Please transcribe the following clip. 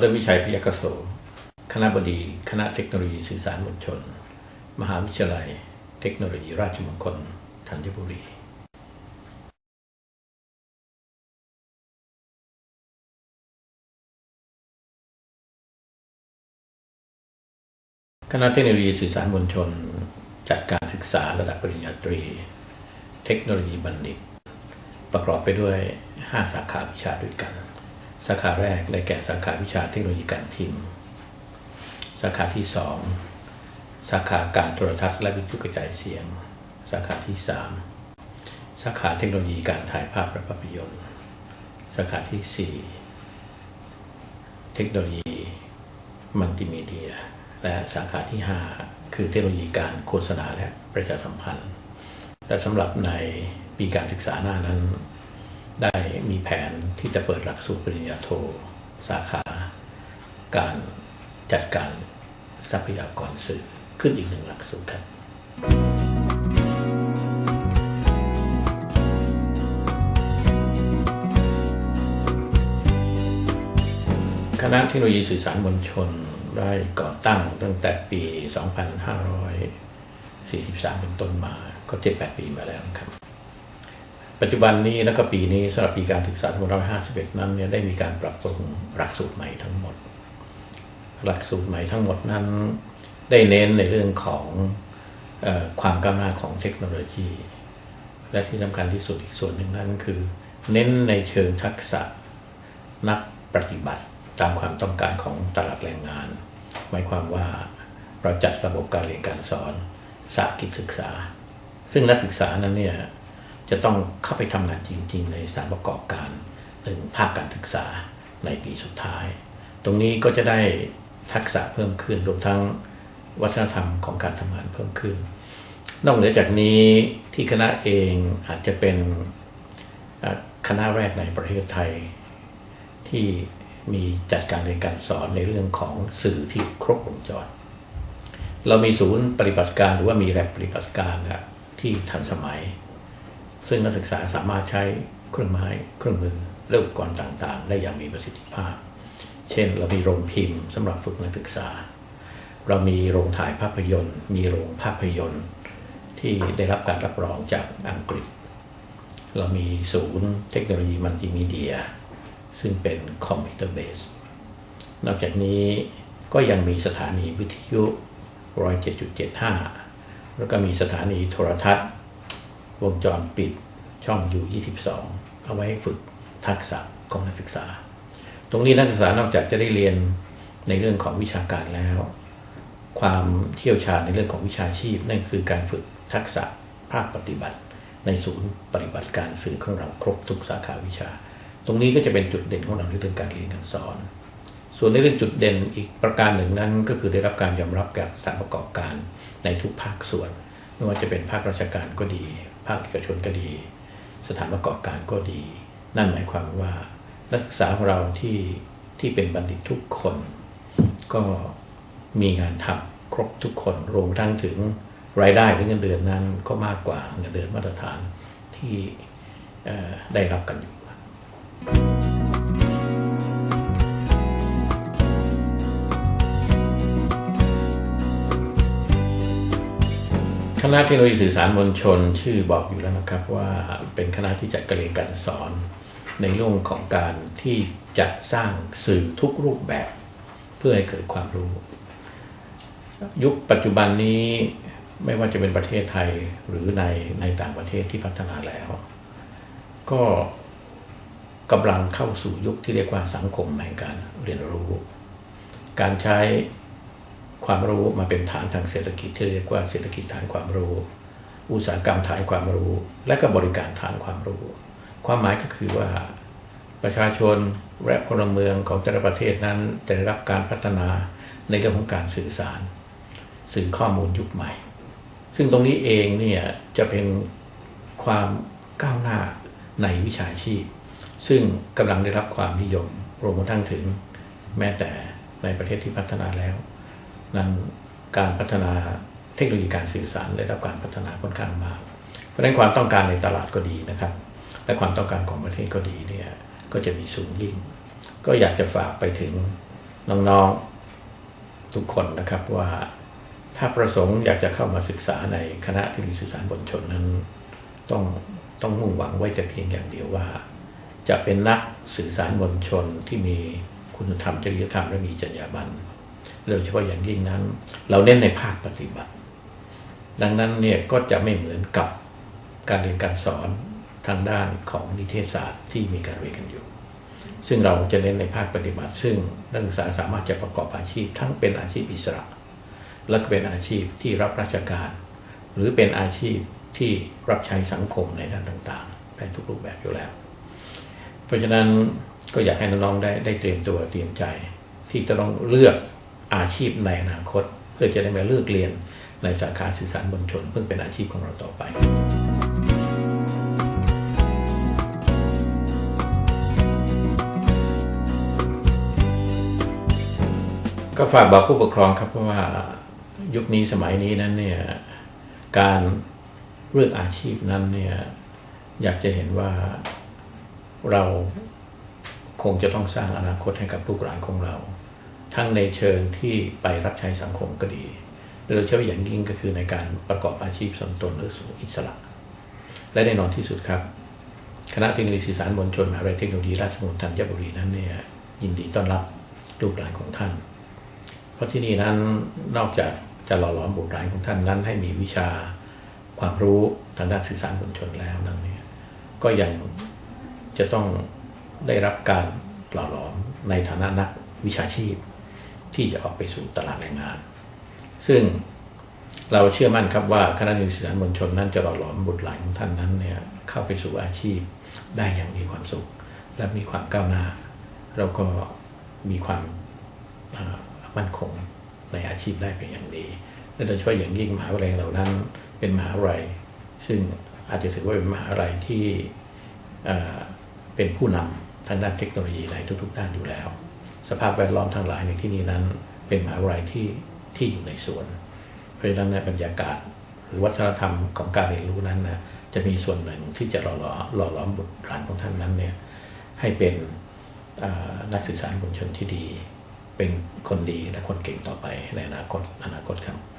รวิชัยพยัคฆโส คณะบดี คณะเทคโนโลยีสื่อสารมวลชน มหาวิทยาลัย เทคโนโลยีราชมงคลธัญบุรีคณะเทคโนโลยีสื่อสารมวลชน จัดการศึกษาระดับปริญญาตรี เทคโนโลยีบัณฑิต ประกอบไปด้วย 5 สาขาวิชาด้วยกัน สาขาแรกได้แก่สาขาวิชาเทคโนโลยีการพิมพ์ สาขาที่2สาขาการโทรทัศน์และวิทยุกระจายเสียง สาขาที่3สาขาเทคโนโลยีการถ่ายภาพและภาพยนตร์ สาขาที่4เทคโนโลยีมัลติมีเดีย และสาขาที่ 5 คือเทคโนโลยีการโฆษณาและประชาสัมพันธ์ และสำหรับในปีการศึกษาหน้านั้น ได้มีแผนที่จะเปิดหลักสูตรปริญญาโท สาขา การจัดการทรัพยากรสื่อขึ้นอีกหนึ่งหลักสูตรครับคณะเทคโนโลยีสื่อสารมวลชนได้ก่อตั้งตั้งแต่ปี 2543 เป็นต้นมา ก็ 7-8 ปีมาแล้วครับ ปัจจุบันนี้แล้วก็ปีนี้สำหรับปีการศึกษา2551 นั้นเนี่ยได้มีการปรับปรุงหลักสูตรใหม่ทั้งหมด หลักสูตรใหม่ทั้งหมดนั้น ได้เน้นในเรื่องของออความก้าวหน้าของเทคโนโลยี และที่สำคัญที่สุดอีกส่วนหนึ่งนั้นคือ เน้นในเชิงทักษะนักปฏิบัติตามความต้องการของตลาดแรงงาน หมายความว่าเราจัดระบบการเรียนการสอนสากิจศึกษา ซึ่งนักศึกษานั้นเนี่ย จะต้องเข้าไปทำงานจริง ๆ ในสถานประกอบการหรือภาคการศึกษาในปีสุดท้าย ตรงนี้ก็จะได้ทักษะเพิ่มขึ้นรวมทั้งวัฒนธรรมของการทำงานเพิ่มขึ้น นอกเหนือจากนี้ที่คณะเองอาจจะเป็นคณะแรกในประเทศไทย ที่มีจัดการเรียนการสอนในเรื่องของสื่อที่ครบวงจร เรามีศูนย์ปฏิบัติการหรือว่ามีแลบปฏิบัติการนะที่ทันสมัย ซึ่งนักศึกษาสามารถใช้เครื่องไม้เครื่องมือและอุปกรณ์ต่างๆ ได้อย่างมีประสิทธิภาพ เช่น เรามีโรงพิมพ์สำหรับฝึกนักศึกษา เรามีโรงถ่ายภาพยนตร์ มีโรงภาพยนตร์ ที่ได้รับการรับรองจากอังกฤษ เรามีศูนย์เทคโนโลยีมัลติมีเดีย ซึ่งเป็นคอมพิวเตอร์เบสนอกจากนี้ก็ยังมีสถานีวิทยุ 107.75 แล้วก็มีสถานีโทรทัศน์ วงจรปิดช่องยู22 เอาไว้ฝึกทักษะของนักศึกษา ตรงนี้นักศึกษานอกจากจะได้เรียนในเรื่องของวิชาการแล้ว ความเชี่ยวชาญในเรื่องของวิชาชีพ นั่นคือการฝึกทักษะภาคปฏิบัติ ในศูนย์ปฏิบัติการสื่อของเราครบทุกสาขาวิชา ตรงนี้ก็จะเป็นจุดเด่นของเราในเรื่องการเรียนการสอน ส่วนในเรื่องจุดเด่นอีกประการหนึ่งนั้น ก็คือได้รับการยอมรับจากสถานประกอบการในทุกภาคส่วน ไม่ว่าจะเป็นภาคราชการก็ดี ภาคเอกชนก็ดี สถานประกอบการก็ดี นั่นหมายความว่านักศึกษาของเราที่ที่เป็นบัณฑิตทุกคน ก็มีงานทำครบทุกคนรวมทั้งถึงรายได้หรือเงินเดือนนั้นก็มากกว่าเงินเดือนมาตรฐานที่ได้รับกันอยู่ คณะเทคโนโลยีสื่อสารมวลชนชื่อบอกอยู่แล้วนะครับว่าเป็นคณะที่จัดการเรียนการสอน ในเรื่องของการที่จะสร้างสื่อทุกรูปแบบ เพื่อให้เกิดความรู้ ยุคปัจจุบันนี้ไม่ว่าจะเป็นประเทศไทยหรือในในต่างประเทศที่พัฒนาแล้ว ก็กำลังเข้าสู่ยุคที่เรียกว่าสังคมแห่งการเรียนรู้ การใช้ ความรู้มาเป็นฐานทางเศรษฐกิจที่เรียกว่าเศรษฐกิจฐานความรู้ อุตสาหกรรมฐานความรู้ และก็บริการฐานความรู้ ความหมายก็คือว่าประชาชนและพลเมืองของแต่ละประเทศนั้นจะได้รับการพัฒนาในเรื่องของการสื่อสาร สื่อข้อมูลยุคใหม่ ซึ่งตรงนี้เองเนี่ยจะเป็นความก้าวหน้าในวิชาชีพ ซึ่งกำลังได้รับความนิยมรวมทั้งถึงแม้แต่ในประเทศที่พัฒนาแล้ว นั้นการพัฒนาเทคโนโลยีการสื่อสารได้รับการพัฒนาค่อนข้างมาก เพราะฉะนั้นความต้องการในตลาดก็ดีนะครับ และความต้องการของประเทศก็ดีเนี่ยก็จะมีสูงยิ่ง ก็อยากจะฝากไปถึงน้องๆทุกคนนะครับว่าถ้าประสงค์อยากจะเข้ามาศึกษาในคณะเทคโนโลยีสื่อสารมวลชนนั้น ต้องต้องมุ่งหวังไว้แต่เพียงอย่างเดียวว่า จะเป็นนักสื่อสารมวลชนที่มีคุณธรรมจริยธรรมและมีจรรยาบรรณ โดยเฉพาะอย่างยิ่งนั้น เราเน้นในภาคปฏิบัติ ดังนั้นเนี่ยก็จะไม่เหมือนกับการเรียนการสอนทางด้านของนิเทศศาสตร์ที่มีการเรียนกันอยู่ ซึ่งเราจะเน้นในภาคปฏิบัติ ซึ่งนักศึกษาสามารถจะประกอบอาชีพ ทั้งเป็นอาชีพอิสระ และก็เป็นอาชีพที่รับราชการ หรือเป็นอาชีพที่รับใช้สังคมในด้านต่างๆในทุกรูปแบบอยู่แล้ว เพราะฉะนั้นก็อยากให้น้องๆได้ได้เตรียมตัวเตรียมใจ ที่จะต้องเลือก อาชีพในอนาคต เพื่อจะได้มาเลือกเรียนในสาขาสื่อสารมวลชนเพื่อเป็นอาชีพของเราต่อไปก็ฝากบอกผู้ปกครองครับเพราะว่ายุคนี้สมัยนี้นั้นเนี่ยการเลือกอาชีพนั้นเนี่ยอยากจะเห็นว่าเราคงจะต้องสร้างอนาคตให้กับลูกหลานของเรา ทั้งในเชิงที่ไปรับใช้สังคมก็ดี โดยเฉพาะอย่างยิ่งก็คือในการประกอบอาชีพส่วนตนหรือสู่อิสระ และแน่นอนที่สุดครับ คณะเทคโนโลยีสื่อสารมวลชนมหาวิทยาลัยเทคโนโลยีราชมงคลธัญบุรีนั้นเนี่ยยินดีต้อนรับลูกหลานของท่าน เพราะที่นี่นั้นนอกจากจะหล่อหลอมบุตรหลานของท่านนั้น ให้มีวิชาความรู้ทางด้านสื่อสารมวลชนแล้วนั้นเนี่ยก็ยังจะต้องได้รับการหล่อหลอมในฐานะนักวิชาชีพ ที่จะออกไปสู่ตลาดแรงงาน ซึ่งเราเชื่อมั่นครับว่าคณะนิสิตสารมวลชนนั้นจะหล่อหลอมบุตรหลานของท่านนั้นเนี่ยเข้าไปสู่อาชีพได้อย่างมีความสุข และมีความก้าวหน้าแล้วก็มีความมั่นคงในอาชีพได้เป็นอย่างดีและโดยเฉพาะอย่างยิ่งมหาวิทยาลัยเหล่านั้นเป็นมหาวิทยาลัย ซึ่งอาจจะถือว่าเป็นมหาวิทยาลัยที่เอ่อเป็นผู้นำทางด้านเทคโนโลยีในทุกๆด้านอยู่แล้ว สภาพแวดล้อมทั้งหลายในที่นี้นั้น เป็นมหาวิทยาลัยที่ที่อยู่ในสวน เพราะฉะนั้นในบรรยากาศ หรือวัฒนธรรมของการเรียนรู้นั้นนะจะมีส่วนหนึ่งที่จะหล่อหล่อหล่อหลอมบุตรหลานของท่านนั้นเนี่ยให้เป็นนักสื่อสารมวลชนที่ดี เป็นคนดีและคนเก่งต่อไปในอนาคตอนาคตครับ